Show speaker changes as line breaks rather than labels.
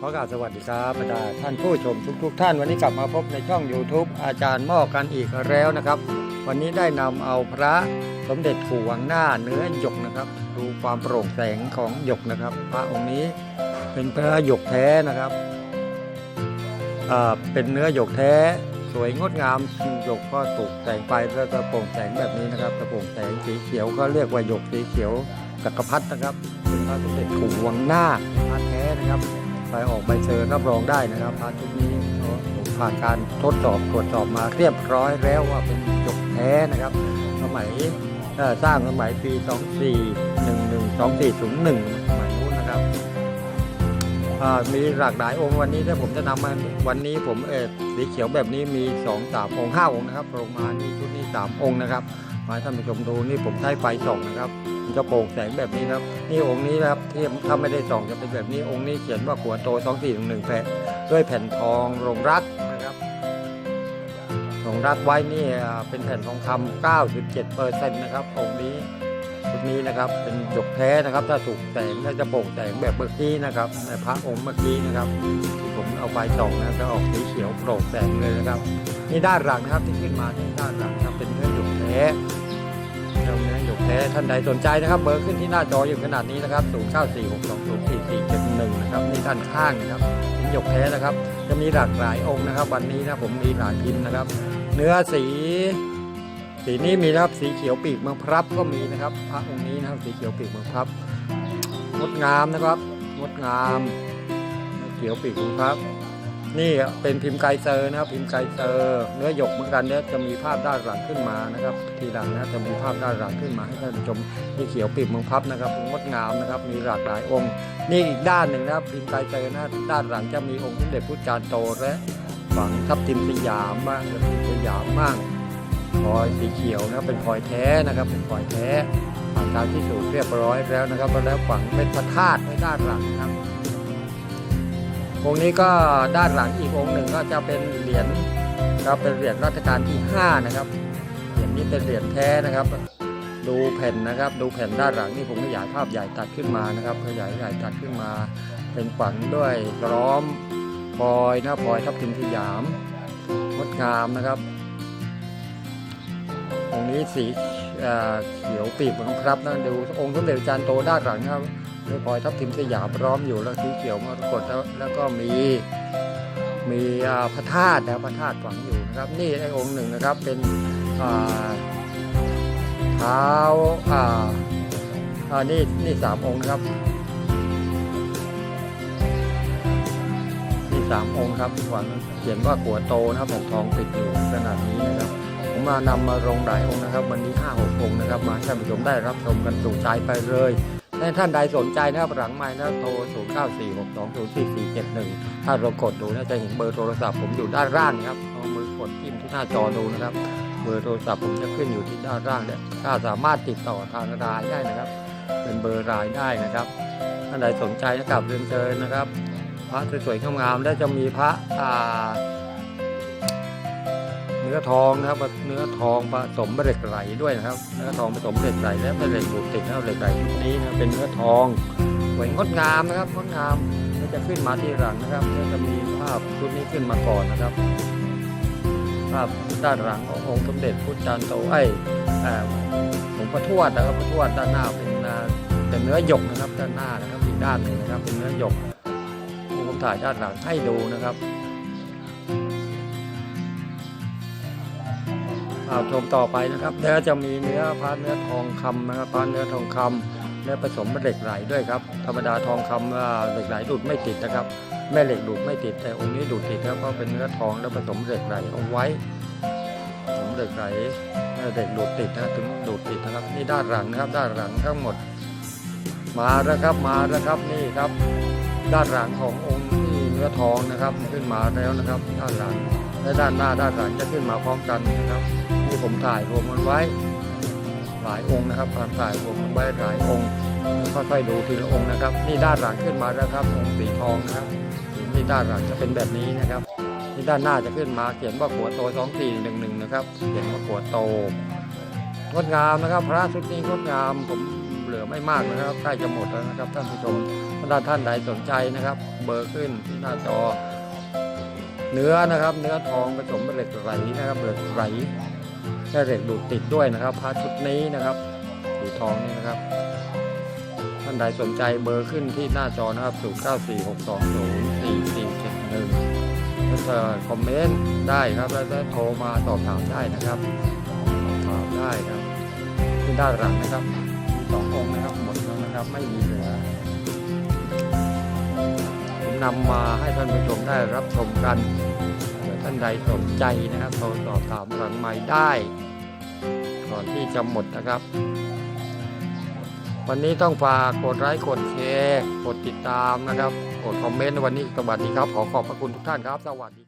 ขอกราบสวัสดีครับบรรดาท่านผู้ชมทุกๆท่านวันนี้กลับมาพบในช่อง YouTube อาจารย์หม้อกันอีกแล้วนะครับ วันนี้ได้นำเอาพระสมเด็จขู่วังหน้าเนื้อหยกนะครับ ดูความโปร่งแสงของหยกนะครับ พระองค์นี้เป็นพระหยกแท้นะครับเป็นเนื้อหยกแท้ สวยงดงามหยกก็ตกแต่งไปแล้วก็โปร่งแสงแบบนี้นะครับกระโปร่งแสงสีเขียวก็เรียกว่าหยกสีเขียวจักรพรรดินะครับเป็นพระสมเด็จขู่วังหน้าพระแท้นะครับ ไปออกใบเซอร์รับรองได้นะครับพระชุดนี้ผมผ่านการทดสอบตรวจสอบมาเรียบร้อยแล้วว่าเป็นหยกแท้นะครับสมัยสร้างสมัยปี 2411 2401สมัยนู้นนะครับมีหลากหลายองค์วันนี้ถ้าผมจะนำมาวันนี้ผมเออสีเขียวแบบนี้มี 2 3 องค์5องค์นะครับลงมานี่ชุดนี้ 3 องค์นะครับมาให้ท่านผู้ชมดูนี่ผมใช้ไฟส่องนะครับ จะโปร่งแสงแบบนี้นะครับ นี่องค์นี้นะครับที่ถ้าไม่ได้ส่องจะเป็นแบบนี้องค์นี้เขียนว่าขัวโต2411แผ่นด้วยแผ่นทองลงรักนะครับลงรักไว้นี่เป็นแผ่นทองคำ97เปอร์เซ็นต์นะครับองค์นี้ชุดนี้นะครับเป็นหยกแท้นะครับ ถ้าถูกแสงก็จะโปร่งแสงแบบเมื่อกี้นะครับในพระองค์เมื่อกี้นะครับที่ผมเอาไฟส่องนะจะออกสีเขียวโปร่งแสงเลยนะครับนี่ด้านหลังนะครับที่ขึ้นมานี่ด้านหลังนะครับเป็นเนื้อหยกแท้ แท้ท่านใดสนใจนะครับ เบอร์ขึ้นที่หน้าจออยู่ขนาดนี้นะครับ0946204471นะครับนี่ด้านข้างนะครับเป็นหยกแท้นะครับ จะมีหลากหลายองค์นะครับ วันนี้นะผมมีหลายพิมพ์นะครับ เนื้อสี สีนี้มีนะครับสีเขียวปีกเมืองพรับก็มีนะครับ พระองค์นี้นะครับสีเขียวปีกเมืองพรับงดงามนะครับงดงามเขียวปีกเมืองพรับ นี่เป็นพิมพ์ไกเซอร์นะครับพิมพ์ไกเซอร์เนื้อหยกเหมือนกันเนี่ยจะมีภาพด้านหลังขึ้นมานะครับ ทีหลังนะจะมีภาพด้านหลังขึ้นมาให้ท่านผู้ชมนี่เขียวปีกเมืองพับนะครับงดงามนะครับ มีหลากหลายองค์ นี่อีกด้านหนึ่งนะครับพิมพ์ไกเซอร์นะด้านหลังจะมีองค์สมเด็จพุทธจารย์โตและฝังทับทิมสยามบ้างทับทิมสยามบ้างพลอยสีเขียวนะเป็นพลอยแท้นะครับเป็นพลอยแท้ผ่านการพิสูจน์เรียบร้อยแล้วนะครับแล้วฝังเป็นพระธาตุไว้ด้านหลังนะครับ องค์นี้ก็ด้านหลังอีกองค์หนึ่งก็จะเป็นเหรียญก็เป็นเหรียญรัชกาลที่ 5 นะครับเหรียญนี้เป็นเหรียญแท้นะครับ ดูแผ่นนะครับ ดูแผ่นด้านหลังนี่ผมขยายภาพใหญ่ตัดขึ้นมานะครับขยายใหญ่ตัดขึ้นมาเป็นฝังด้วยล้อมพลอยนะพลอยทับทิมสยามงดงามนะครับองค์นี้สีเขียวปีกเหมือนครับนะดูองค์สมเด็จาจารย์โตด้านหลังครับ ด้วยพลอยทับทิมสยามร้อมอยู่แล้วสีเขียวมรกตแล้วแล้วก็มีมีพระธาตุนะพระธาตุฝังอยู่นะครับ นี่ไอ้องค์หนึ่งนะครับเป็นเท้าอ่าอ่านี่นี่สามองค์นะครับนี่สามองค์ครับฝังเขียนว่าขัวโตนะครับแผ่นทองติดอยู่ขนาดนี้นะครับ ผมมานำมาลงหลายองค์นะครับ วันนี้ห้าหกองค์นะครับ มาให้ท่านผู้ชมได้รับชมกันสู่ใจไปเลย ท่านใดสนใจนะครับหลังไม้นะโทร 0 9 4 6 2 0 4 4 7 1 ถ้าเรากดดูนะจะเห็นเบอร์โทรศัพท์ผมอยู่ด้านล่างครับเอามือกดจิ้มที่หน้าจอดูนะครับ เบอร์โทรศัพท์ผมจะขึ้นอยู่ที่ด้านล่างเนี่ยถ้าสามารถติดต่อทางรายได้นะครับ เป็นเบอร์รายได้นะครับท่านใดสนใจนะครับเรียนเชิญนะครับ พระสวยๆงามๆและจะมีพระอ่า เนื้อทองนะครับเนื้อทองผสมเหล็กไหลด้วยนะครับเนื้อทองผสมเหล็กไหลและเป็นเหล็กดูดติดนะครับเหล็กไหลชุดนี้นะเป็นเนื้อทองสวยงดงามนะครับงดงามแล้วจะขึ้นมาที่หลังนะครับจะมีภาพชุดนี้ขึ้นมาก่อนนะครับ ภาพด้านหลังขององค์สมเด็จพุทธจารย์โตไอ้อ่าหลวงพ่อทวดนะครับพระทวดด้านหน้าเป็นเป็นเนื้อหยกนะครับด้านหน้านะครับอีกด้านหนึ่งนะครับ เป็นเนื้อหยกที่ผมถ่ายด้านหลังให้ดูนะครับ ชมต่อไปนะครับแล้วจะมีเนื้อพระเนื้อทองคำนะครับพระเนื้อทองคำเนื้อผสมเหล็กไหลด้วยครับ ธรรมดาทองคำว่าเหล็กไหลดูดไม่ติดนะครับ แม่เหล็กดูดไม่ติดแต่องค์นี้ดูดติดครับเพราะเป็นเนื้อทองแล้วผสมเหล็กไหลเอาไว้ผสมเหล็กไหล่เหล็กดูดติดนะถึงดูดติดนะครับนี่ด้านหลังนะครับ ด้านหลังทั้งหมด มาแล้วครับมาแล้วครับนี่ครับ ด้านหลังขององค์ที่เนื้อทองนะครับขึ้นมาแล้วนะครับ ด้านหลังและด้านหน้าด้านหลังจะขึ้นมาพร้อมกันนะครับ ที่ผมถ่ายรวมมันไว้หลายองค์นะครับการถ่ายรวมมันไว้หลายองค์ค่อยๆดูทีละองค์นะครับ นี่ด้านหลังขึ้นมาแล้วครับองค์สีทองนะครับนี่ด้านหลังจะเป็นแบบนี้นะครับนี่ด้านหน้าจะขึ้นมาเขียนว่าขัวโตสองสี่หนึ่งหนึ่งนะครับเขียนว่าขัวโตงดงามนะครับ พระชุดนี้งดงามผมเหลือไม่มากนะครับใกล้จะหมดแล้วนะครับท่านผู้ชมถ้าท่านใดสนใจนะครับ เบอร์ขึ้นที่หน้าจอ เนื้อนะครับ เนื้อทองผสมเหล็กไหลนะครับเหล็กไหล และเหล็กดูดติดด้วยนะครับพาชุดนี้นะครับดูทองนี่นะครับท่านใดสนใจเบอร์ขึ้นที่หน้าจอนะครับ0 9 4 6 2 0 4 4 7 1แล้วก็คอมเมนต์ได้ครับแล้วก็โทรมาสอบถามได้นะครับสอบถามได้ครับที่ด้านหลังนะครับสององค์นะครับหมดแล้วนะครับไม่มีเหลือผมนำมาให้ท่านผู้ชมได้รับชมกัน ท่านใดสนใจนะครับโทรสอบถามหลังไม้ได้ ก่อนที่จะหมดนะครับ วันนี้ต้องฝากกดไลค์กดแชร์กดติดตามนะครับ กดคอมเมนต์วันนี้สวัสดีครับ ขอขอบพระคุณทุกท่านครับ สวัสดี